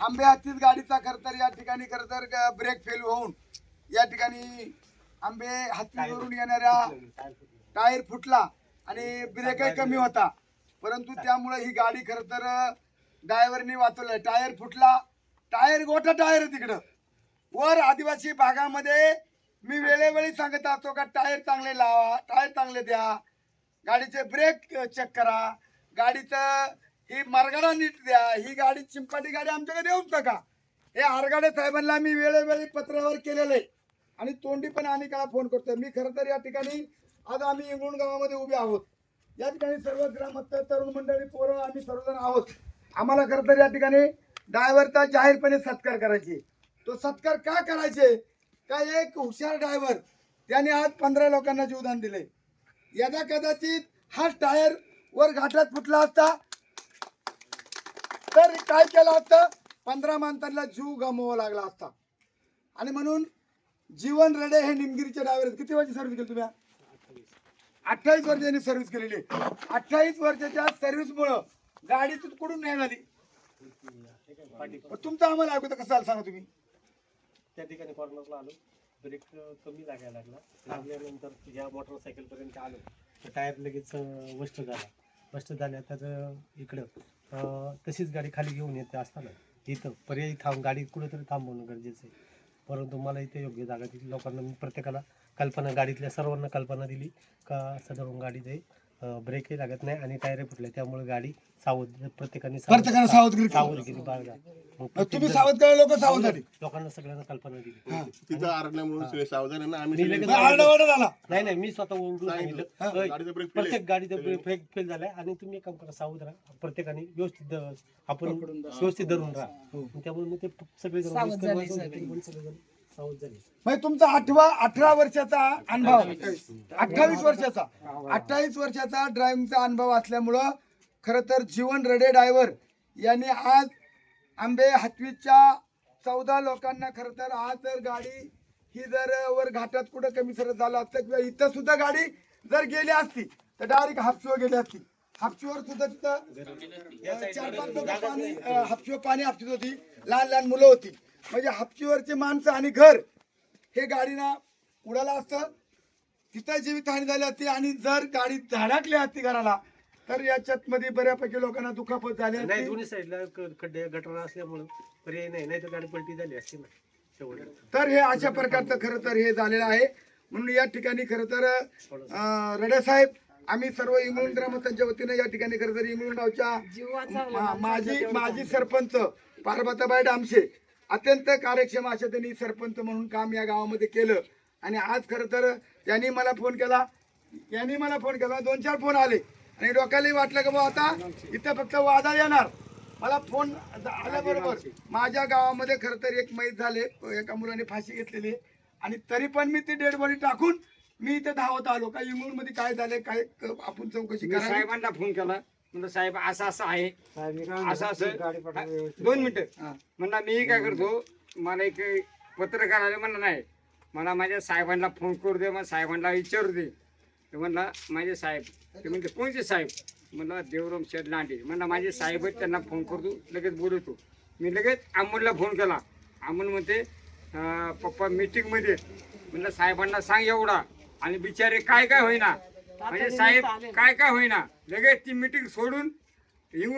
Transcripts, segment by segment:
आंबे हातीत गाडीचा खर तर या ठिकाणी खरंतर ब्रेक फेल होऊन या ठिकाणी आंबे हातीवरून येणाऱ्या टायर फुटला आणि ब्रेकही कमी होता. परंतु त्यामुळे ही गाडी खर तर ड्रायव्हरनी वाचवलं टायर फुटला. टायर गोठा टायर तिकडं. वर आदिवासी भागामध्ये मी वेळोवेळी सांगत असतो का टायर चांगले लावा टायर चांगले द्या. गाडीचे ब्रेक चेक करा. गाडीचं ही मार्गाडा नीट द्या. ही गाडी चिंपाटी गाडी आमच्याकडे देऊच नका हे आरगाडे साहेबांना मी वेळोवेळी पत्रावर केलेलं आहे आणि तोंडी पण अनेकाला फोन करतोय. मी खरं तर या ठिकाणी आज आम्ही इंगळूण गावामध्ये उभे आहोत. या ठिकाणी सर्व ग्रामस्थ तरुण मंडळी पोरं आम्ही सर्वजण आहोत. आम्हाला खरं तर या ठिकाणी ड्रायव्हरचा जाहीरपणे सत्कार करायचे तो सत्कार का करायचे? का एक हुशार ड्रायव्हर त्याने आज पंधरा लोकांना जीवदान दिले यदा कदाचित हा टायर वर घाटात फुटला असता तर काय केलं असतं? पंधरा माणसांना जीव गमवावा लागला असता. आणि म्हणून जीवन रेडे हे निमगिरीचे ड्रायव्हर किती वर्ष सर्व्हिस केली तुम्ही? अठ्ठावीस वर्षांनी सर्व्हिस केलेली. अठ्ठावीस वर्षाच्या सर्व्हिसमुळं गाडी तू कुठून नाही झाली. तुमचं आम्हाला ऐकू तर कसं झालं सांगा तुम्ही? त्या ठिकाणी कॉर्नरला आलो. ब्रेक कमी लागायला लागला. लागल्यानंतर या मोटरसायकल पर्यंत आलो. तर टायर लगेच वष्ट वस्ट झाला. वस्ट झाल्या तर इकडं. तशीच गाडी खाली घेऊन येते असताना. इथं पर्यायी थांब गाडी कुठेतरी थांबवणं गरजेचं आहे. परंतु मला इथे योग्य जागा दिली. लोकांना मी प्रत्येकाला कल्पना गाडीतल्या सर्वांना कल्पना दिली का सदरून जाईल. ब्रेकही लागत नाही आणि टायर फुटले. त्यामुळे गाडी सावध प्रत्येकाने सावध- प्रत्येकाने सावधगिरी सावधगिरी बाळगा. मग प्रत्येक तुम्ही जण- सावध करा लोक सावध झाले. लोकांना सगळ्यांना कल्पना दिली. हा. तिथं सगळे सावधान आहे ना आम्ही मी सगळे- लगेच आरडाओरडा झाला. नाही नाही मी स्वतः ओरडून सांगितलं. सांगितलं. "अय, गाडीचा ब्रेक प्रत्येक गाडीचा ब्रेक फेल फेल झालाय आणि तुम्ही एक काम करा सावध राहा. प्रत्येकाने व्यवस्थित आपण व्यवस्थित धरून राहा. आणि त्यामुळे मग ते सगळे जण सावध झाले. सगळे. म्हणजे तुमचा आठवा अठरा वर्षाचा अनुभव. अठ्ठावीस वर्षाचा. अठ्ठावीस वर्षाचा ड्रायव्हिंगचा अनुभव असल्यामुळं खरं तर जीवन रडे ड्रायव्हर यांनी आज आंबे हातवीच्या चौदा लोकांना खरं तर आज जर गाडी ही जर वर घाटात कुठं कमी सरत झालं असतं किंवा इथं सुद्धा गाडी जर गेली असती तर डायरेक्ट हापशीवर गेली असती. हापशीवर सुद्धा तिथं चार पाच लोक पाणी अं, हापशीवर पाणी हापशीत होती. लहान लहान मुलं होती. म्हणजे हापशीवरची माणसं आणि घर हे गाडीना उडालं असतं. तिथं जीवितहानी झाली असती आणि जर गाडी धडकली असती घराला तर याच्यात मध्ये बऱ्यापैकी लोकांना दुखापत झाली नाही असती. दोन्ही साईडला क- खड्डे गटर असल्यामुळं पर्याय नाही. नाही तर गाडी पलटी झाली असती ना शेवट तर हे अशा प्रकारचं खरं तर हे झालेलं आहे. म्हणून या ठिकाणी खरं तर अं, रडे साहेब आम्ही सर्व इंगळूण ग्रामस्थांच्या वतीने या ठिकाणी खरं तर इंगळूण गावच्या मा- माजी माजी सरपंच पार्वताबाई डामशे अत्यंत कार्यक्षम अशा त्यांनी सरपंच म्हणून काम या गावामध्ये केलं. आणि आज खरं तर त्यांनी मला फोन केला. यांनी मला फोन केला. दोन चार फोन आले. आणि डोक्यालाही वाटलं की बाबा आता इथं फक्त वादळ येणार. मला फोन आल्याबरोबर माझ्या गावामध्ये खरं तर एक मैत झाले. एका मुलाने फाशी घेतलेली. आणि तरी पण मी ती डेड बॉडी टाकून मी इथे धावत आलो. का इंगूरमध्ये काय झालंय काय आपण चौकशी साहेबांना फोन केला. म्हणलं साहेब असं असं आहे. असं असं दोन मिनिटं. हा. म्हणला मी काय करतो मला एक पत्रकार आले म्हणलं नाही मला माझ्या साहेबांना फोन करू दे मग साहेबांना विचारू दे. ते म्हणला माझे साहेब ते म्हणते कोणते साहेब? म्हणलं देवराम शेठ लांडे. म्हणला माझे साहेब आहेत त्यांना फोन करतो लगेच बोलवतो. मी लगेच अमोलला फोन केला. अमोल म्हणते "अं, पप्पा मीटिंगमध्ये आहेत." म्हणलं साहेबांना सांग एवढा. आणि बिचारे काय काय होईना? म्हणजे साहेब काय काय होईना. लगेच ती मीटिंग सोडून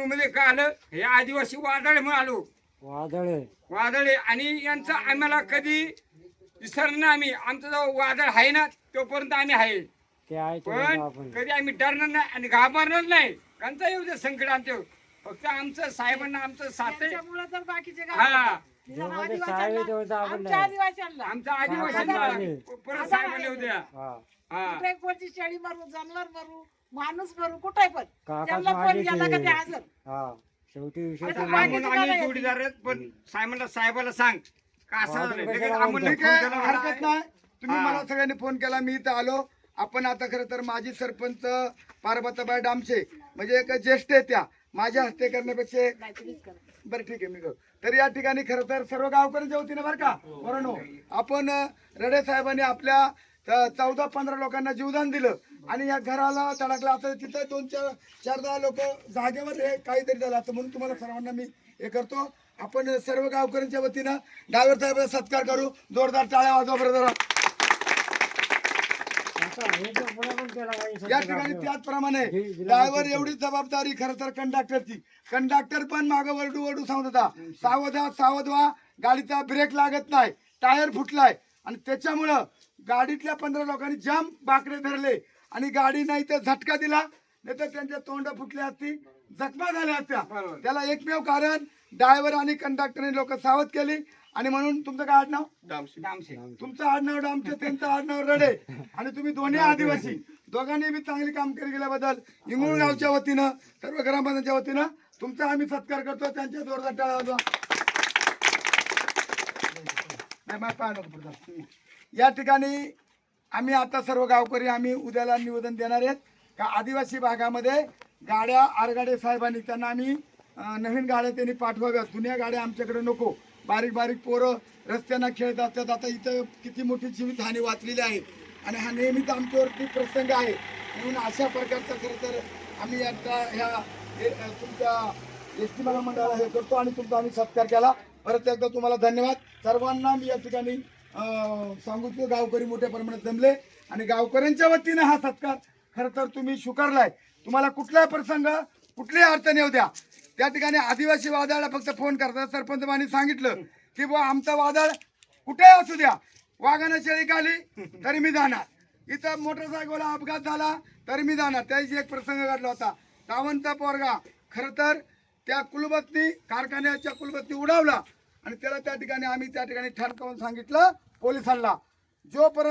मध्ये काय आलं? हे आदिवासी वादळ म्हणून आलो. वादळ. वादळ आहे. आणि यांचं आम्हाला कधी विसरणार नाही आम्ही. आमचं जो वादळ आहे ना तोपर्यंत आम्ही आहे. ते आहे पण कधी आम्ही डरणार नाही आणि घाबरणार नाही. कोणता येऊ दे संकट आमचं. फक्त आमचं साहेबांना आमचं साथ आहे त्याच्यामुळं तर बाकीचे आमच्या आदिवासींना. आमचं आदिवासी परत साहेबांना उद्या हा. कोणती शेळी मारू जनावर मारू माणूस मारू कुठे पण. त्यांना फोन केला का ते. हजर. शेवटी आता म्हणून बाकीचे आम्ही काय जोडीदार आहेत पण साहेबांना साहेबाला सांग. का असं झालं लगेच आम्हाला ठीक फोन आहे केला हरकत. नाही? तुम्ही हा. मला सगळ्यांनी फोन केला मी इथं आलो. आपण आता खरं तर माजी सरपंच पार्वताबाई डामशे म्हणजे एक ज्येष्ठ आहे त्या. माझ्या हस्ते करण्यापेक्षा. बरं ठीक आहे मी करतो. तर या ठिकाणी खरं तर सर्व गावकऱ्यांच्या वतीने बरं का? बरोबर आपण रडे साहेबांनी आपल्या चौदा पंधरा लोकांना जीवदान दिलं आणि या घराला तडकला आता तिथं दोन चार चार दहा लोक जागेवर हे काहीतरी झालं असतं म्हणून तुम्हाला सर्वांना मी हे करतो. आपण सर्व गावकऱ्यांच्या वतीनं ड्रायव्हर साहेबांचा सत्कार करू. जोरदार टाळ्या वाजवा बरं जरा आता हे तर पुढं पण केला काही या ठिकाणी. त्याचप्रमाणे ड्रायव्हर. एवढी जबाबदारी खरं तर कंडक्टरची. कंडक्टर पण मागं वरडू वरडू सांगत होता. सावध सावध व्हा गाडीचा ब्रेक लागत नाही. टायर फुटलाय. आणि त्याच्यामुळं गाडीतल्या पंधरा लोकांनी जाम बाकडे धरले. आणि गाडी नाही तर झटका दिला. नाही तर त्यांच्या तोंड फुटल्या असती जखमा झाल्या असत्या. त्याला एकमेव कारण ड्रायव्हर आणि कंडक्टरने लोक सावध केली. आणि म्हणून तुमचं काय आडनाव? डामशी. डामशे. तुमचं आडनाव डामचे त्यांचं आडनाव रडे. आणि तुम्ही दोन्ही आदिवासी. दोघांनी बी चांगली कामगिरी केल्याबद्दल इंगुळ गावच्या वतीनं सर्व ग्रामपंचायतच्या वतीनं तुमचा आम्ही सत्कार करतो. त्यांच्या जोरदार पडतात. या ठिकाणी आम्ही आता सर्व गावकरी आम्ही उद्याला निवेदन देणार आहेत का आदिवासी भागामध्ये गाड्या आरगाडे साहेबांनी त्यांना आम्ही नवीन गाड्या त्यांनी पाठवाव्या जुन्या गाड्या आमच्याकडे नको. बारीक बारीक पोरं रस्त्यांना खेळत असतात. आता इथं किती मोठी जीवितहानी वाचलेली आहे. आणि हा नेहमीच आमच्यावरती प्रसंग आहे. म्हणून अशा प्रकारचा खरं तर आम्ही आता ह्या तुमच्या एस टी महामंडळाला हे करतो आणि तुमचा आम्ही सत्कार केला. परत एकदा तुम्हाला धन्यवाद. सर्वांना मी या ठिकाणी अं, सांगू गावकरी मोठ्या प्रमाणात जमले. आणि गावकऱ्यांच्या वतीनं हा सत्कार खरं तर तुम्ही स्वीकारलाय. तुम्हाला कुठलाही प्रसंग कुठलीही अडचण येऊ द्या. त्या ठिकाणी आदिवासी वादळाला फक्त फोन करतात. सरपंच सांगितलं की बुवा आमचा वादळ कुठेही असू द्या. वाघानं शेळी काली तरी मी जाणार. इथं मोटरसायकलला अपघात झाला तरी मी जाणार. त्याची एक प्रसंग घडला होता. सावंत पोरगा खरं तर त्या कुलबत्ती कारखान्याच्या कुलबत्ती उडावला आणि त्याला त्या ठिकाणी आम्ही त्या ठिकाणी ठणकावून सांगितलं पोलिसांना. जोपर्यंत